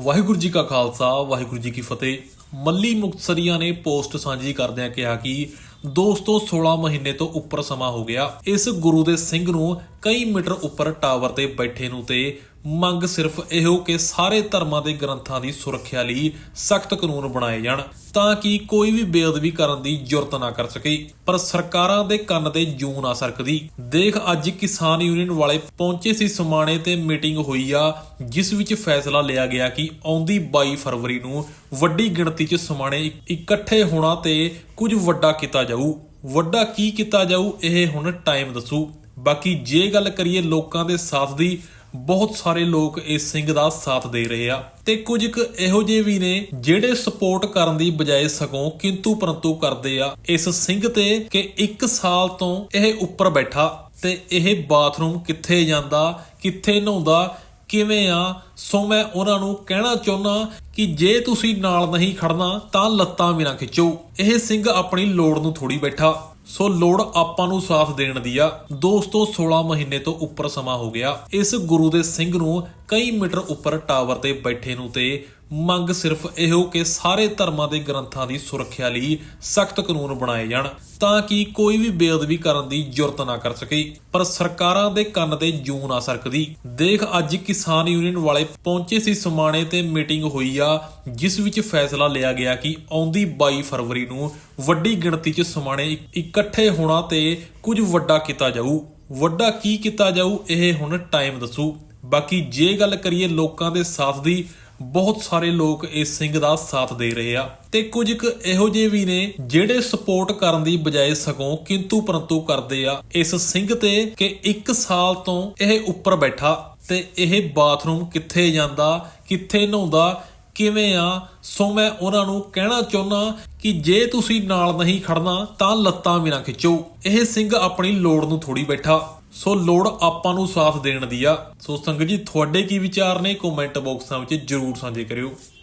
ਵਾਹਿਗੁਰੂ ਜੀ ਕਾ ਖਾਲਸਾ, ਵਾਹਿਗੁਰੂ ਜੀ ਕੀ ਫਤਿਹ। ਮੱਲੀ ਮੁਕਤਸਰੀਆਂ ਨੇ ਪੋਸਟ ਸਾਂਝੀ ਕਰਦਿਆਂ ਕਿਹਾ ਕਿ ਦੋਸਤੋ 16 ਮਹੀਨੇ ਤੋਂ ਉੱਪਰ ਸਮਾਂ ਹੋ ਗਿਆ। ਇਸ ਗੁਰੂ ਦੇ ਸਿੰਘ ਨੂੰ ਕਈ ਮੀਟਰ ਉੱਪਰ ਟਾਵਰ ਤੇ ਬੈਠੇ ਨੂੰ ਤੇ ਮੰਗ ਸਿਰਫ ਇਹੋ ਕਿ ਸਾਰੇ ਧਰਮਾਂ ਦੇ ਗ੍ਰੰਥਾਂ ਦੀ ਸੁਰੱਖਿਆ ਲਈ ਸਖਤ ਕਾਨੂੰਨ ਬਣਾਏ ਜਾਣ ਤਾਂ ਕਿ ਕੋਈ ਵੀ ਬੇਅਦਬੀ ਕਰਨ ਦੀ ਜੁਰਤ ਨਾ ਕਰ ਸਕੇ। ਪਰ ਸਰਕਾਰਾਂ ਦੇ ਕੰਨ ਤੇ ਜੂੰ ਨਾ ਸਰਕਦੀ। ਦੇਖ ਅੱਜ ਕਿਸਾਨ ਯੂਨੀਅਨ ਵਾਲੇ ਪਹੁੰਚੇ ਸੀ ਸਮਾਣੇ ਤੇ ਮੀਟਿੰਗ ਹੋਈ ਆ, ਜਿਸ ਵਿੱਚ ਫੈਸਲਾ ਲਿਆ ਗਿਆ ਕਿ ਆਉਂਦੀ 22 ਫਰਵਰੀ ਨੂੰ ਵੱਡੀ ਗਿਣਤੀ 'ਚ ਸਮਾਣੇ ਇਕੱਠੇ ਹੋਣਾ ਤੇ ਕੁਝ ਵੱਡਾ ਕੀਤਾ ਜਾਊ। ਵੱਡਾ ਕੀ ਕੀਤਾ ਜਾਊ, ਇਹ ਹੁਣ ਟਾਈਮ ਦੱਸੂ। ਬਾਕੀ ਜੇ ਗੱਲ ਕਰੀਏ ਲੋਕਾਂ ਦੇ ਸਾਥ ਦੀ ਬਹੁਤ ਸਾਰੇ ਲੋਕ ਇਸ ਸਿੰਘ ਦਾ ਸਾਥ ਦੇ ਰਹੇ ਆ ਤੇ ਕੁਝ ਕੁ ਇਹੋ ਜਿਹੇ ਵੀ ਨੇ ਜਿਹੜੇ ਸਪੋਰਟ ਕਰਨ ਦੀ ਬਜਾਏ ਸਗੋਂ ਕਿੰਤੂ ਪਰੰਤੂ ਕਰਦੇ ਆ ਇਸ ਸਿੰਘ ਤੇ ਕਿ 1 ਸਾਲ ਤੋਂ ਇਹ ਉੱਪਰ ਬੈਠਾ ਤੇ ਇਹ ਬਾਥਰੂਮ ਕਿੱਥੇ ਜਾਂਦਾ, ਕਿੱਥੇ ਨਹਾਉਂਦਾ, ਕਿਵੇਂ ਆ, ਸੋ ਮੈਂ ਉਹਨਾਂ ਨੂੰ ਕਹਿਣਾ ਚਾਹੁੰਦਾ ਕਿ ਜੇ ਤੁਸੀਂ ਨਾਲ ਨਹੀਂ ਖੜਨਾ ਤਾਂ ਲੱਤਾਂ ਵੀ ਨਾ ਖਿੱਚੋ। ਇਹ ਸਿੰਘ ਆਪਣੀ ਲੋੜ ਨੂੰ ਥੋੜੀ ਬੈਠਾ। ਸੋ ਲੋੜ ਆਪਾਂ ਨੂੰ ਸਾਥ ਦੇਣ ਦੀ ਆ। ਦੋਸਤੋ 16 ਮਹੀਨੇ ਤੋਂ ਉੱਪਰ ਸਮਾਂ ਹੋ ਗਿਆ। ਇਸ ਗੁਰੂ ਦੇ ਸਿੰਘ ਨੂੰ ਕਈ ਮੀਟਰ ਉੱਪਰ ਟਾਵਰ ਤੇ ਬੈਠੇ ਨੂੰ ਤੇ ਮੰਗ ਸਿਰਫ ਇਹੋ ਕਿ ਸਾਰੇ ਧਰਮਾਂ ਦੇ ਗ੍ਰੰਥਾਂ ਦੀ ਸੁਰੱਖਿਆ ਲਈ ਸਖਤ ਕਾਨੂੰਨ ਬਣਾਏ ਜਾਣ ਤਾਂ ਕਿ ਕੋਈ ਵੀ ਬੇਅਦਬੀ ਕਰਨ ਦੀ ਜੁਰਤ ਨਾ ਕਰ ਸਕੇ। ਪਰ ਸਰਕਾਰਾਂ ਦੇ ਕੰਨ ਤੇ ਜੂੰ ਨਾ ਸਰਕਦੀ। ਦੇਖ ਅੱਜ ਕਿਸਾਨ ਯੂਨੀਅਨ ਵਾਲੇ ਪਹੁੰਚੇ ਸੀ ਸਮਾਣੇ ਤੇ ਮੀਟਿੰਗ ਹੋਈ ਆ, ਜਿਸ ਵਿੱਚ ਫੈਸਲਾ ਲਿਆ ਗਿਆ ਕਿ ਆਉਂਦੀ 22 ਫਰਵਰੀ ਨੂੰ ਵੱਡੀ ਗਿਣਤੀ 'ਚ ਸਮਾਣੇ ਇਕੱਠੇ ਹੋਣਾ ਤੇ ਕੁਝ ਵੱਡਾ ਕੀਤਾ ਜਾਊ। ਵੱਡਾ ਕੀ ਕੀਤਾ ਜਾਊ, ਇਹ ਹੁਣ ਟਾਈਮ ਦੱਸੂ। ਬਾਕੀ ਜੇ ਗੱਲ ਕਰੀਏ ਲੋਕਾਂ ਦੇ ਸਾਥ ਦੀ, ਬਹੁਤ ਸਾਰੇ ਲੋਕ ਇਸ ਸਿੰਘ ਦਾ ਸਾਥ ਦੇ ਰਹੇ ਆ। ਤੇ ਕੁਝ ਕੁ ਇਹੋ ਜਿਹੇ ਵੀ ਨੇ ਜਿਹੜੇ ਸਪੋਰਟ ਕਰਨ ਦੀ ਬਜਾਏ ਸਗੋਂ ਕਿੰਤੂ ਪਰੰਤੂ ਕਰਦੇ ਆ। ਇਸ ਸਿੰਘ ਤੇ ਕਿ 1 ਸਾਲ ਤੋਂ ਇਹ ਉੱਪਰ ਬੈਠਾ ਤੇ ਇਹ ਬਾਥਰੂਮ ਕਿੱਥੇ ਜਾਂਦਾ, ਕਿੱਥੇ ਨਹਾਉਂਦਾ, ਕਿਵੇਂ ਆ, ਸੋ ਮੈਂ ਉਹਨਾਂ ਨੂੰ ਕਹਿਣਾ ਚਾਹੁੰਦਾ ਕਿ ਜੇ ਤੁਸੀਂ ਨਾਲ ਨਹੀਂ ਖੜਨਾ ਤਾਂ ਲੱਤਾਂ ਵੀ ਨਾ ਖਿੱਚੋ। ਇਹ ਸਿੰਘ ਆਪਣੀ ਲੋੜ ਨੂੰ ਥੋੜੀ ਬੈਠਾ। ਸੋ ਲੋੜ ਆਪਾਂ ਨੂੰ ਸਾਥ ਦੇਣ ਦੀ ਆ। ਸੋ ਸੰਗਤ ਜੀ, ਤੁਹਾਡੇ ਕੀ ਵਿਚਾਰ ਨੇ? ਕਮੈਂਟ ਬਾਕਸਾਂ ਵਿੱਚ ਜਰੂਰ ਸਾਂਝੇ ਕਰਿਓ।